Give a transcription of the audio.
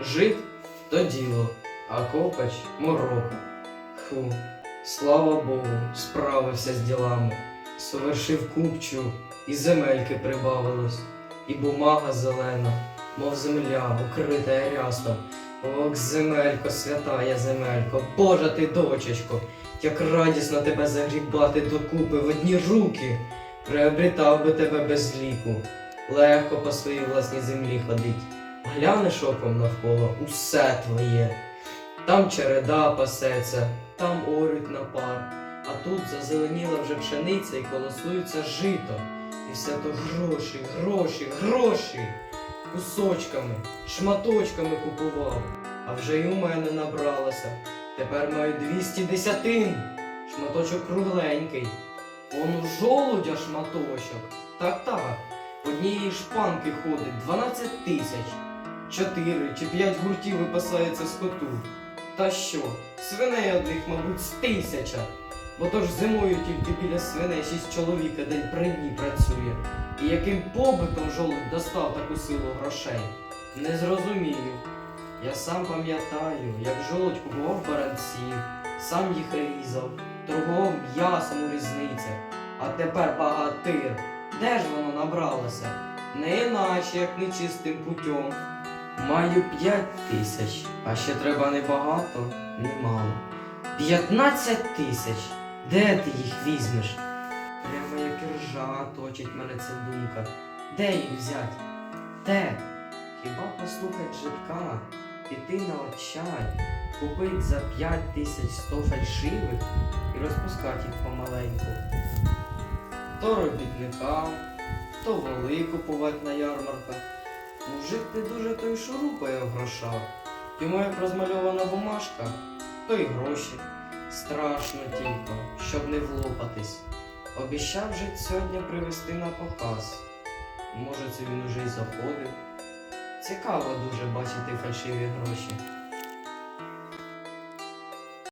Жит то діло, а копач морок. Ху, слава Богу, справився з ділами, совершив купчу, і земельки прибавилось, і бумага зелена, мов земля, укрита рясом. Ох, земелько, святая земелько, Божа ти дочечко, як радісно тебе загрібати докупи в одні руки, приобрітав би тебе без ліку, легко по своїй власній землі ходить. Глянеш оком навколо, усе твоє. Там череда пасеться, там орють на пар, а тут зазеленіла вже пшениця і колосується жито. І все то гроші, гроші, гроші. Кусочками, шматочками купував, а вже й у мене набралося. Тепер маю 200 десятин. Шматочок кругленький. Он у жолудя шматочок. Так так. Однієї шпанки ходить 12 тисяч. Чотири чи п'ять гуртів випасається скоту. Та що, свиней одних, мабуть, з тисяча. Бо то ж зимою тільки біля свиней шість чоловік день при дні працює. І яким побитом жолудь достав таку силу грошей? Не зрозумію. Я сам пам'ятаю, як жолудь купував баранців, сам їх різав, торгував м'ясом у різницях. А тепер багатир. Де ж воно набралося? Не іначе, як нечистим путем. Маю п'ять тисяч, а ще треба не багато, немало. П'ятнадцять тисяч. Де ти їх візьмеш? Прямо як ржа точить мене ця думка. Де їх взять? Де? Хіба послухать житка, піти на отчай, купить за п'ять тисяч сто фальшивих і розпускати їх помаленьку. То робітникам, то воли купувати на ярмарках. Мужик ти дуже той шурупає в грошах. Йому як розмальована бумажка, то й гроші. Страшно тільки, щоб не влопатись. Обіщав же сьогодні привезти на показ. Може, це він уже й заходив. Цікаво дуже бачити фальшиві гроші.